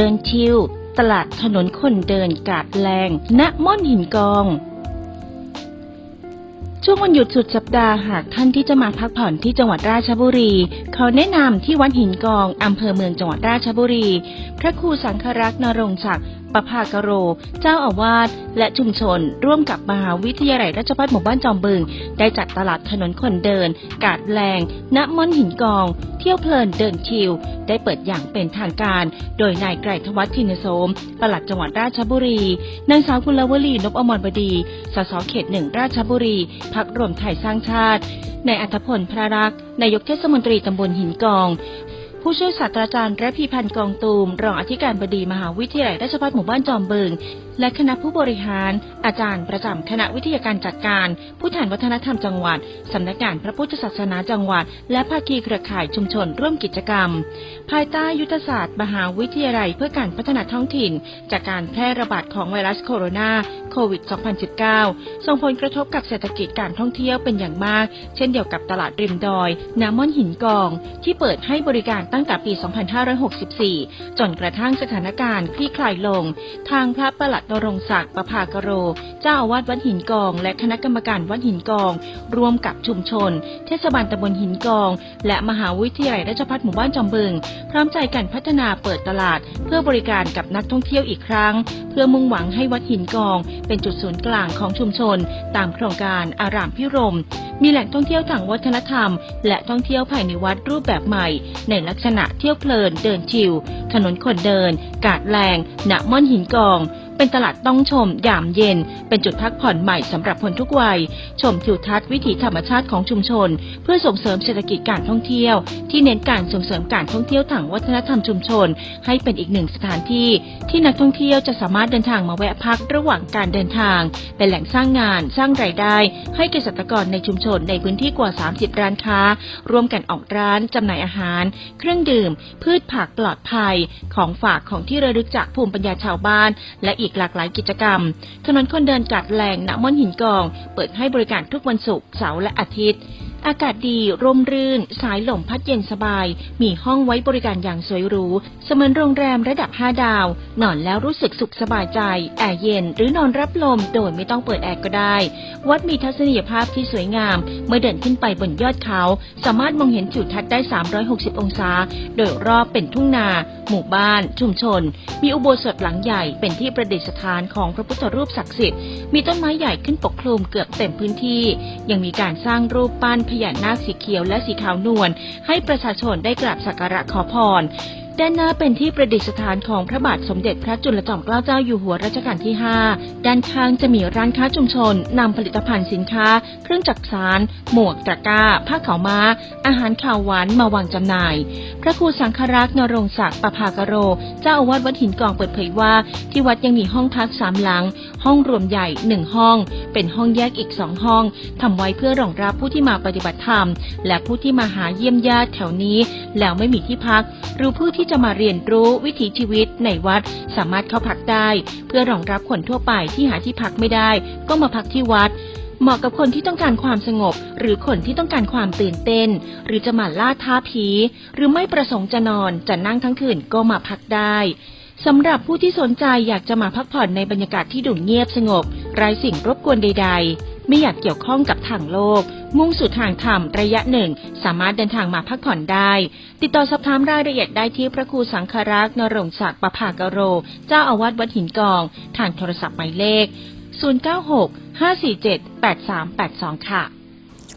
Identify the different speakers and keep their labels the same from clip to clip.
Speaker 1: เดินชิว ตลาดถนนคนเดินกาดแรง ณ ม่อนหินกอง ช่วงวันหยุดสุดสัปดาห์หากท่านที่จะมาพักผ่อนที่จังหวัดราชบุรี เขาแนะนำที่วัดหินกองอำเภอเมืองจังหวัดราชบุรี พระครูสังครักษ์นรงศักดิ์ ประภากโร เจ้าอาวาสและชุมชน ร่วมกับมหาวิทยาลัยราชภัฏหมู่บ้านจอมบึง ได้จัดตลาดถนนคนเดิน กาดแรงณม่อนหินกอง เที่ยวเพลินเดินชิว ได้เปิดอย่างเป็นทางการ โดยนายไกรธวัฒน์ทินโสมปลัดจังหวัดราชบุรีนางสาวกุลวลีนพอมรบดีสสเขตหนึ่งราชบุรีพักรวมไทยสร้างชาตินายอัธพลพระรักษนายกเทศมนตรีตำบลหินกอง ผู้ช่วยศาสตราจารย์ระพีพันธ์กองตูม รองอธิการบดีมหาวิทยาลัยราชภัฏหมู่บ้านจอมบึง และคณะผู้บริหาร อาจารย์ประจำคณะวิทยาการจัดการ ผู้แทนวัฒนธรรมจังหวัดสำนักงานพระพุทธศาสนาจังหวัด และภาคีเครือข่ายชุมชนร่วมกิจกรรม ภายใต้ยุทธศาสตร์ มหาวิทยาลัยเพื่อการพัฒนาท้องถิ่น จากการแพร่ระบาดของไวรัสโคโรนาโควิด 2019 ส่งผลกระทบกับเศรษฐกิจการท่องเที่ยวเป็นอย่างมาก เช่นเดียวกับตลาดริมดอย น้ำม่อนหินกอง ที่เปิดให้บริการตั้งแต่ปี 2564 จนกระทั่งสถานการณ์คลี่คลายลง ทางพระประหลัดนรงศักดิ์ประภากโร เจ้าอาวาสวัดหินกอง และคณะกรรมการวัดหินกอง ร่วมกับชุมชน เทศบาลตำบลหินกอง และมหาวิทยาลัยราชภัฏหมู่บ้านจอมบึงพร้อมใจกันพัฒนาเปิดตลาด เพื่อบริการกับนักท่องเที่ยวอีกครั้ง เพื่อมุ่งหวังให้วัดหินกอง เป็นจุดศูนย์กลางของชุมชน ตามโครงการอารามพิรม มีแหล่งท่องเที่ยวทางวัฒนธรรม และท่องเที่ยวภายในวัดรูปแบบใหม่ ในลักษณะเที่ยวเพลินเดินชิว ถนนคนเดิน กาดแรงณม่อนหินกอง เป็นตลาดต้องชมยามเย็น เป็นจุดพักผ่อนใหม่สำหรับคนทุกวัย ชมทิวทัศน์วิถีธรรมชาติของชุมชน เพื่อส่งเสริมเศรษฐกิจการท่องเที่ยว ที่เน้นการส่งเสริมการท่องเที่ยวทางวัฒนธรรมชุมชน ให้เป็นอีกหนึ่งสถานที่ ที่นักท่องเที่ยวจะสามารถเดินทางมาแวะพักระหว่างการเดินทาง เป็นแหล่งสร้างงาน สร้างรายได้ ให้เกษตรกรในชุมชนในพื้นที่กว่า 30 ร้านค้า ร่วมกันออกร้านจำหน่ายอาหาร เครื่องดื่ม พืชผักปลอดภัย ของฝากของที่ระลึกจากภูมิปัญญาชาวบ้าน และอีกหลากหลายกิจกรรม ถนนคนเดินกัดแหลงณม่อนหินกอง เปิดให้บริการทุกวันศุกร์เสาร์และอาทิตย์ อากาศดีร่มรื่น สายลมพัดเย็นสบาย มีห้องไว้บริการอย่างสวยหรู เสมือนโรงแรมระดับ 5 ดาว นอนแล้วรู้สึกสุขสบายใจ แอร์เย็นหรือนอนรับลมโดยไม่ต้องเปิดแอร์ก็ได้ วัดมีทัศนียภาพที่สวยงาม เมื่อเดินขึ้นไปบนยอดเขา สามารถมองเห็นทิวทัศน์ได้ 360 องศา โดยรอบเป็นทุ่งนา หมู่บ้าน ชุมชน มีอุโบสถหลังใหญ่เป็นที่ประดิษฐานของพระพุทธรูปศักดิ์สิทธิ์ มีต้นไม้ใหญ่ขึ้นปกคลุมเกือบเต็มพื้นที่ ยังมีการสร้างรูปปั้นพญานาคสีเขียวและสีขาวนวลให้ประชาชนได้กราบสักการะขอพรด้านหน้าเป็นที่ประดิษฐานของพระบาทสมเด็จพระจุลจอมเกล้าเจ้าอยู่หัวรัชกาลที่ 5 ด้านข้างจะมีร้านค้าชุมชนนำผลิตภัณฑ์สินค้า เครื่องจักสานหมวกตะกร้า ผ้าขาวม้า อาหารข่าวหวานมาวางจำหน่าย พระครูสังฆรักษ์นรงศักดิ์ปภากโร เจ้าอาวาสวัดหินกองเปิดเผยว่า ที่วัดยังมีห้องพักสามหลังห้องรวมใหญ่หนึ่งห้อง เป็นห้องแยกอีกสองห้องทำไว้เพื่อรองรับผู้ที่มาปฏิบัติธรรม และผู้ที่มาหาเยี่ยมญาติแถวนี้ แล้วไม่มีที่พัก หรือผู้ที่จะมาเรียนรู้วิถีชีวิตในวัดสามารถเข้าพักได้ เพื่อรองรับคนทั่วไปที่หาที่พักไม่ได้ ก็มาพักที่วัดเหมาะกับคนที่ต้องการความสงบ หรือคนที่ต้องการความตื่นเต้น หรือจะมาล่าท้าผี หรือไม่ประสงค์จะนอนจะนั่งทั้งคืนก็มาพักได้ สำหรับผู้ที่สนใจอยากจะมาพักผ่อนในบรรยากาศที่ดูเงียบสงบไร้สิ่งรบกวนใด ๆ ไม่อยากเกี่ยวข้องกับทางโลก มุ่งสู่ทางธรรมระยะหนึ่ง สามารถเดินทางมาพักผ่อนได้ ติดต่อสอบถามรายละเอียดได้ที่พระครูสังฆรักษ์นรงศักดิ์ประภากโร เจ้าอาวาสวัดหินกอง ทางโทรศัพท์หมายเลข 096 547 8382 ค่ะ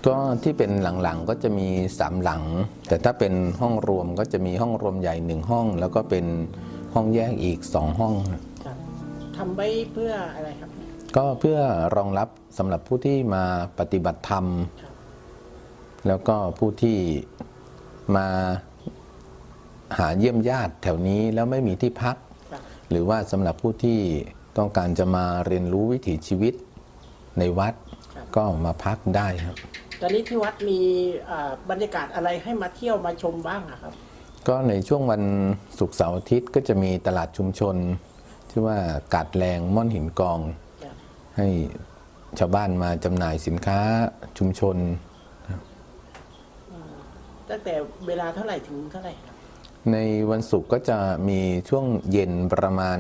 Speaker 2: ก็ที่เป็นหลังๆก็จะมีสามหลัง แต่ถ้าเป็นห้องรวมก็จะมีห้องรวมใหญ่หนึ่งห้อง แล้วก็เป็น ห้องแยกอีกสองห้อง
Speaker 3: ครับทำไว้เพื่ออะไรครับ
Speaker 2: ก็เพื่อรองรับสำหรับผู้ที่มาปฏิบัติธรรม
Speaker 3: ครับ
Speaker 2: แล้วก็ผู้ที่มาหาเยี่ยมญาติแถวนี้แล้วไม่มีที่พัก
Speaker 3: ครับ
Speaker 2: หรือว่าสำหรับผู้ที่ต้องการจะมาเรียนรู้วิถีชีวิตในวัด
Speaker 3: ครับ
Speaker 2: ก็มาพักได้ครับ
Speaker 3: ตอนนี้ที่วัดมีอ่าบรรยากาศอะไรให้มาเที่ยวมาชมบ้างอะครับ
Speaker 2: ก็ในช่วงวันศุกร์เสาร์อาทิตย์ก็จะมีตลาดชุมชน ที่ว่ากาดแรงม่อนหินกอง
Speaker 3: ครับ
Speaker 2: ให้ชาวบ้านมาจำหน่ายสินค้าชุมชน
Speaker 3: ตั้งแต่เวลาเท่าไหร่ถึงเท่าไหร่ครับ
Speaker 2: ในวันศุกร์ก็จะมีช่วงเย็นประมาณ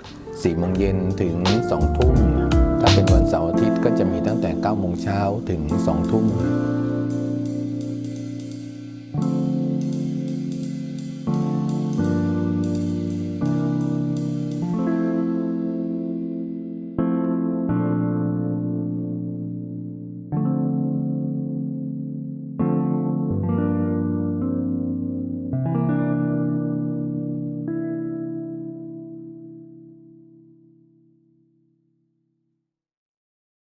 Speaker 2: 4โมงเย็นถึง2ทุ่ม ถ้าเป็นวันเสาร์อาทิตย์ก็จะมีตั้งแต่9โมงเช้าถึง2ทุ่ม
Speaker 3: อ